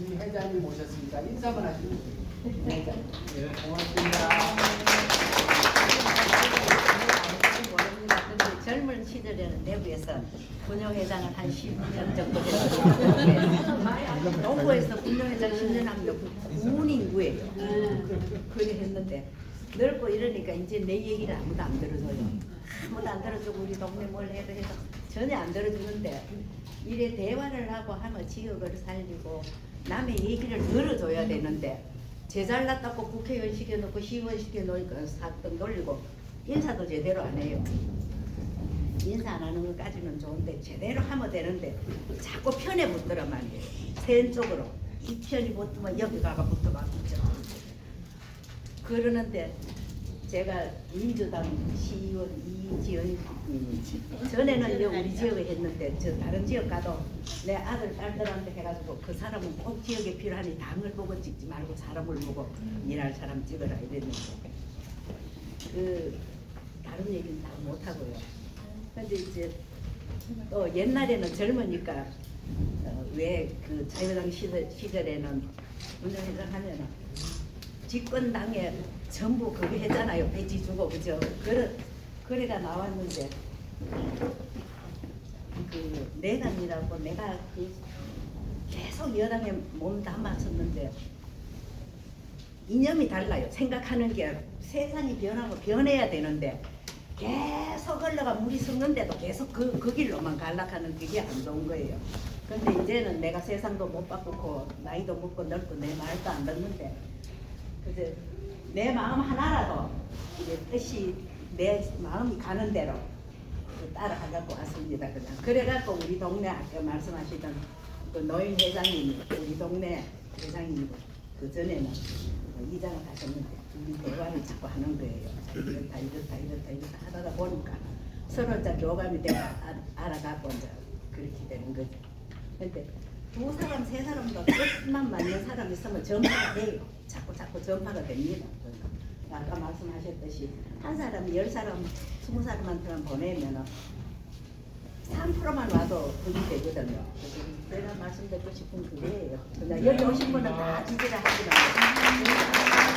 우리 회장님 모셨으니까 인사만 하시면 됩니다. 네, 고맙습니다. 모릅니다. 젊은 시절에는 내부에서 군용회장을 한 10년 정도 했어요. 농구에서 군용회장 10년 하면 군 인구예요. 그래 했는데 넓고 이러니까 이제 내 얘기를 아무도 안 들어줘요. 아무도 안 들어주고 우리 동네 뭘 해도 해도 전혀 안 들어주는데 이래 대화를 하고 하면 지역을 살리고 남의 얘기를 들어줘야 되는데 제잘났다고 국회의원 시켜놓고 시의원 시켜놓으니까 사건 돌리고 인사도 제대로 안 해요. 인사 안 하는 것까지는 좋은데 제대로 하면 되는데 자꾸 편에 붙더란 말이에요. 센 쪽으로 이 편이 붙으면 여기 가가 붙어가 붙죠. 그러는데 제가 민주당 시의원 이지연 전에는 이제 우리 지역에 했는데 저 다른 지역 가도 내 아들 딸들한테 해가지고 그 사람은 꼭 지역에 필요하니 당을 보고 찍지 말고 사람을 보고 일할 사람 찍어라 이랬는데 그 다른 얘기는 다 못하고요. 근데 이제 또 옛날에는 젊으니까 어, 왜그 자유당 시절, 시절에는 운동회장 하면은 집권당에 전부 그거 했잖아요. 배지 주고 그죠? 그래 그래가 나왔는데 그 내당이라고 내가 그 계속 여당에 몸 담았었는데 이념이 달라요. 생각하는 게 세상이 변하고 변해야 되는데 계속 흘러가 물이 섞는데도 계속 그, 그 길로만 갈락하는 그게 안 좋은 거예요. 근데 이제는 내가 세상도 못 바꾸고 나이도 먹고 늙고 내 말도 안 듣는데 그제 내 마음 하나라도 이제 뜻이 내 마음이 가는 대로 그 따라가려고 왔습니다. 그냥 그래갖고 우리 동네 아까 말씀하시던 그 노인 회장님이 우리 동네 회장님이고 그 전에는 그 이장을 하셨는데 우리 대화를 자꾸 하는 거예요. 자, 이렇다 이렇다 이렇다 이렇다 하다가 보니까 서로 이제 교감이 돼 아- 알아가고 이제 그렇게 되는 거죠. 근데 두 사람 세 사람도 뜻만 맞는 사람 있으면 전파가 돼요. 자꾸 자꾸 전파가 됩니다. 그러니까 아까 말씀하셨듯이 한 사람이 열 사람, 스무 사람한테만 보내면은 3%만 와도 그게 되거든요. 제가 말씀드리고 싶은 그거예요. 그냥 여기 오신 분은 다 지지를 거예요.